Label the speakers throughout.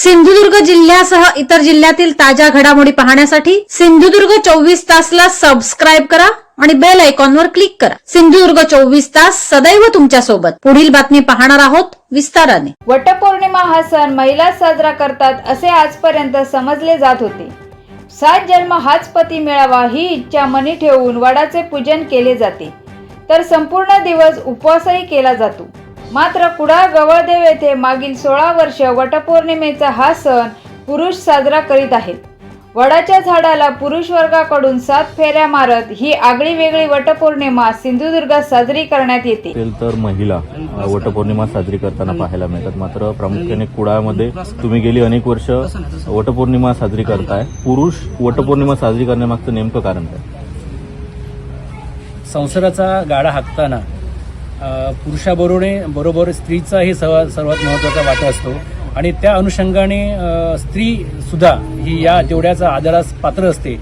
Speaker 1: सिंधुदुर्ग जिल्ह्यासह इतर जिल्ह्यातील ताज्या घडामोडी पाहण्यासाठी सिंधुदुर्ग चोवीस तासला सबस्क्राईब करा आणि बेल आयकॉनवर क्लिक करा. सिंधुदुर्ग चोवीस तास सदैव तुमच्यासोबत पुढील बातमी पाहणार आहोत विस्ताराने.
Speaker 2: वटपौर्णिमा हा सण महिला साजरा करतात असे आजपर्यंत समजले जात होते. सात जन्म हाच पती मिळावा ही इच्छा मनी ठेवून वडाचे पूजन केले जाते. तर संपूर्ण दिवस उपवासही केला जातो. मात्र कुडाळ गवळदेव येथे मागील सोळा वर्ष वटपौर्णिमेचा हा सण पुरुष साजरा करीत आहेत. वडाच्या झाडाला पुरुष वर्गाकडून सात फेऱ्या मारत ही आगळी वेगळी वटपौर्णिमा सिंधुदुर्गात साजरी करण्यात येते.
Speaker 3: तर महिला वटपौर्णिमा साजरी करताना पाहायला मिळतात. मात्र प्रामुख्याने कुडाळमध्ये तुम्ही गेली अनेक वर्ष वटपौर्णिमा साजरी करताय. पुरुष वटपौर्णिमा साजरी करण्यामागचं नेमकं कारण काय?
Speaker 4: संसाराचा गाडा हाकताना पुरुषाबरोबर बरोबर स्त्रीचाही सर्वात सर्वात महत्त्वाचा वाटा असतो. आणि त्या अनुषंगाने स्त्रीसुद्धा ही या तेवढ्याचा आदरास पात्र असते.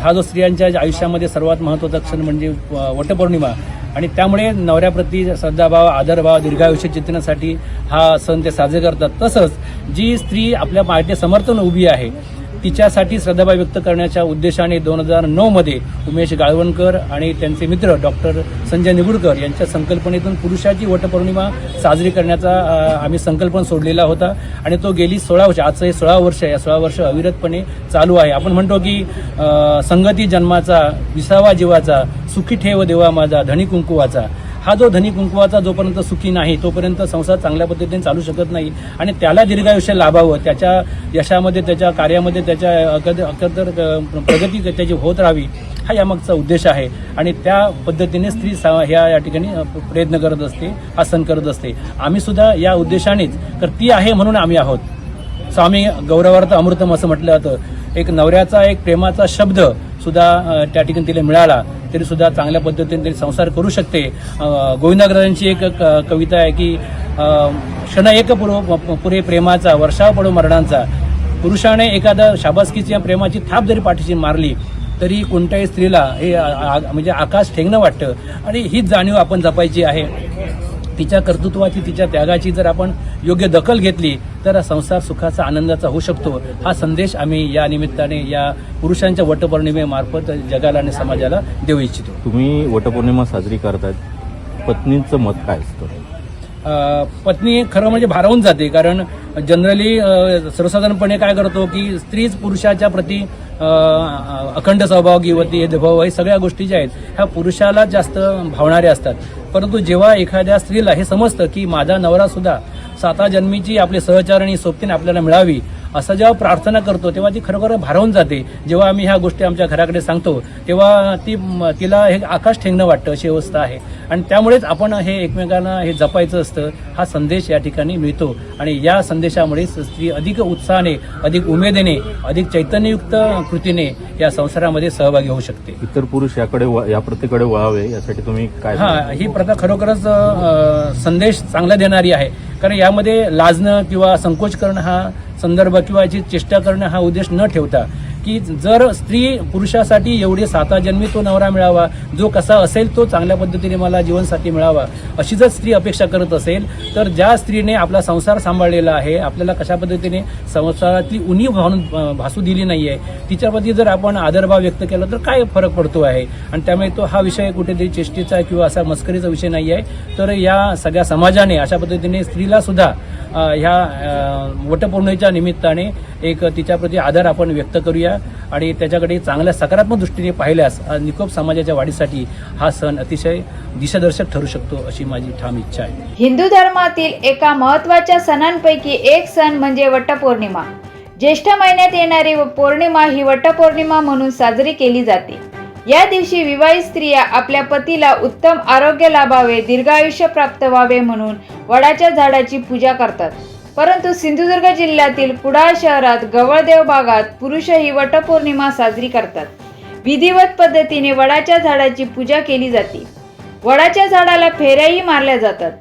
Speaker 4: हा जो स्त्रियांच्या आयुष्यामध्ये सर्वात महत्त्वाचा क्षण म्हणजे वटपौर्णिमा. आणि त्यामुळे नवऱ्याप्रती श्रद्धाभाव आदरभाव दीर्घायुष्य चिंतनासाठी हा सण ते साजरे करतात. तसंच जी स्त्री आपल्या पार्टी समर्थन उभी आहे तिच्यासाठी श्रद्धाभाव व्यक्त करण्याच्या उद्देशाने दोन हजार नऊमध्ये उमेश गाळवणकर आणि त्यांचे मित्र डॉक्टर संजय निगुडकर यांच्या संकल्पनेतून पुरुषाची वटपौर्णिमा साजरी करण्याचा आम्ही संकल्पना सोडलेला होता. आणि तो गेली सोळा वर्ष आजचं हे सोळा वर्ष या सोळा वर्ष अविरतपणे चालू आहे. आपण म्हणतो की संगती जन्माचा विसावा जीवाचा सुखी ठेव देवा माझा धनी कुंकुवाचा. हा जो धनी कुंकुवाचा जोपर्यंत सुखी नाही तोपर्यंत संसार चांगल्या पद्धतीने चालू शकत नाही. आणि त्याला दीर्घायुष्य लाभावं त्याच्या यशामध्ये त्याच्या कार्यामध्ये त्याच्या अकद अकदर प्रगती त्याची होत राहावी हा यामागचा उद्देश आहे. आणि त्या पद्धतीने स्त्री सा- ह्या या ठिकाणी प्रयत्न करत असते हा सण करत असते. आम्ही सुद्धा या उद्देशानेच तर ती आहे म्हणून आम्ही आहोत. स्वामी गौरवार्थ अमृतम असं म्हटलं जातं. एक नवऱ्याचा एक प्रेमाचा शब्द सुद्धा त्या ठिकाणी तिला मिळाला. तरी सुद्धा चांगल्या पद्धतीने तरी संसार करू शकते. गोविंदाग्रजांची एक क- कविता आहे की क्षण एक पुरो पुरे प्रेमाचा वर्षाव पडो मरणांचा. पुरुषाने एखादा शाबासकीची या प्रेमाची थाप जरी पाठीशी मारली तरी कोणत्याही स्त्रीला हे आ- म्हणजे आकाश ठेंगणं वाटतं. आणि हीच जाणीव आपण जपायची आहे. तिच्या कर्तृत्वाची तिच्या त्यागाची जर आपण योग्य दखल घेतली तर संसार सुखाचा आनंदाचा होऊ शकतो. हा संदेश आम्ही या निमित्ताने या पुरुषांच्या वटपौर्णिमेमार्फत जगाला आणि समाजाला देऊ इच्छितो.
Speaker 3: तुम्ही वटपौर्णिमा साजरी करतात पत्नीचं मत काय असतं?
Speaker 4: पत्नी खरं म्हणजे भारावून जाते कारण जनरली सर्वसाधारणपणे काय करतो की स्त्रीच पुरुषाच्या प्रती अखंड स्वभाव गिवती भाव हे सगळ्या गोष्टी ज्या आहेत ह्या पुरुषाला जास्त भावणाऱ्या असतात. परंतु जेव्हा एखाद्या स्त्रीला हे समजतं की माझा नवरा सुद्धा साता जन्मीची आपले सहचारणी सोबतीने आपल्याला मिळावी असं जेव्हा प्रार्थना करतो तेव्हा ती खरोखर भारावून जाते. जेव्हा आम्ही ह्या गोष्टी आमच्या घराकडे सांगतो तेव्हा ती तिला हे आकाश ठेंगणं वाटतं अशी अवस्था आहे. आणि त्यामुळेच आपण हे एकमेकांना हे जपायचं असतं हा संदेश या ठिकाणी मिळतो. आणि या संदेशामुळे स्त्री अधिक उत्साहाने अधिक उमेदीने अधिक चैतन्ययुक्त कृतीने या संसारामध्ये सहभागी होऊ शकते.
Speaker 3: इतर पुरुष याकडे या प्रत्येकडे वळावे यासाठी तुम्ही काय
Speaker 4: हा ही प्रथा खरोखरच संदेश चांगला देणारी आहे. कारण यामध्ये लाजणं किंवा संकोच करणं हा संदर्भ किंवा याची चेष्टा करणं हा उद्देश न ठेवता की जर स्त्री पुरुषासाठी एवढे साता जन्मी तो नवरा मिळावा जो कसा असेल तो चांगल्या पद्धतीने मला जीवनसाथी मिळावा अशी जर स्त्री अपेक्षा करत असेल तर ज्या स्त्रीने आपला संसार सांभाळलेला आहे आपल्याला कशा पद्धतीने संसारातली उणीव भावून भासू दिली नाही आहे तिच्याप्रती जर आपण आदरभाव व्यक्त केला तर काय फरक पडतो आहे? आणि त्यामुळे तो हा विषय कुठेतरी चेष्टेचा किंवा असा मस्करीचा विषय नाही आहे तर या सगळ्या समाजाने अशा पद्धतीने स्त्रीला सुद्धा ह्या वटपौर्णिमेच्या निमित्ताने एक तिच्याप्रती आदर आपण व्यक्त करूया आणि त्याच्याकडे चांगल्या सकारात्मक दृष्टीने पाहिल्यास निकोप समाजाच्या वाढीसाठी हा सण अतिशय दिशादर्शक ठरू शकतो अशी माझी ठाम इच्छा आहे.
Speaker 2: हिंदू धर्मातील एका महत्त्वाच्या सणांपैकी एक सण म्हणजे वटपौर्णिमा. ज्येष्ठ महिन्यात येणारी पौर्णिमा ही वटपौर्णिमा म्हणून साजरी केली जाते. या दिवशी विवाहित स्त्रिया आपल्या पतीला उत्तम आरोग्य लाभावे दीर्घायुष्य प्राप्त व्हावे म्हणून वडाच्या झाडाची पूजा करतात. परंतु सिंधुदुर्ग जिल्ह्यातील कुडाळ शहरात गवळदेव भागात पुरुषही वटपौर्णिमा साजरी करतात. विधिवत पद्धतीने वडाच्या झाडाची पूजा केली जाते. वडाच्या झाडाला फेऱ्याही मारल्या जातात.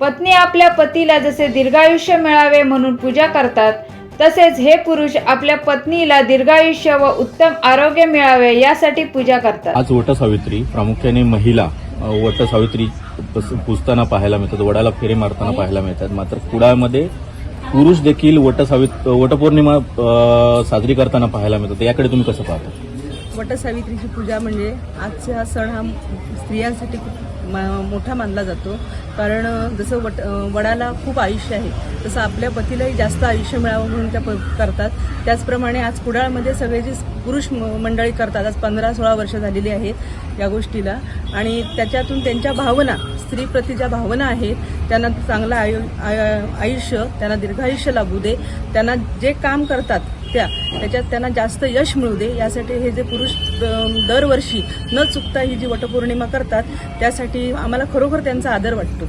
Speaker 2: पत्नी आपल्या पतीला जसे दीर्घायुष्य मिळावे म्हणून पूजा करतात तसेच हे पुरुष आपल्या पत्नीला दीर्घायुष्य व उत्तम आरोग्य मिळावे यासाठी पूजा करतात.
Speaker 3: आज वटसावित्री प्रामुख्याने महिला वटसावित्री पुजताना पाहायला मिळतात वडाला फेरे मारताना पाहायला मिळतात. मात्र कुडाळमध्ये पुरुष देखील वटसावित वटपौर्णिमा साजरी करताना पाहायला मिळतात. याकडे तुम्ही कसं पाहता?
Speaker 5: वटसावित्रीची पूजा म्हणजे आजचा हा सण हा स्त्रियांसाठी खूप मा मोठा मानला जातो. कारण जसं वट वडाला खूप आयुष्य आहे तसं आपल्या पतीलाही जास्त आयुष्य मिळावं म्हणून त्या प- करतात. त्याचप्रमाणे आज कुडाळमध्ये सगळे जे पुरुष म- मंडळी करतात आज पंधरा सोळा वर्ष झालेली आहेत या गोष्टीला. आणि त्याच्यातून त्यांच्या भावना स्त्रीप्रती ज्या भावना आहेत त्यांना चांगलं आयु आय- आयुष्य त्यांना दीर्घायुष्य लागू दे. त्यांना जे काम करतात त्या त्याच्यात त्यांना जास्त यश मिळू दे. यासाठी हे जे पुरुष दरवर्षी न चुकता ही जी वटपौर्णिमा करतात त्यासाठी आम्हाला खरोखर त्यांचा आदर वाटतो.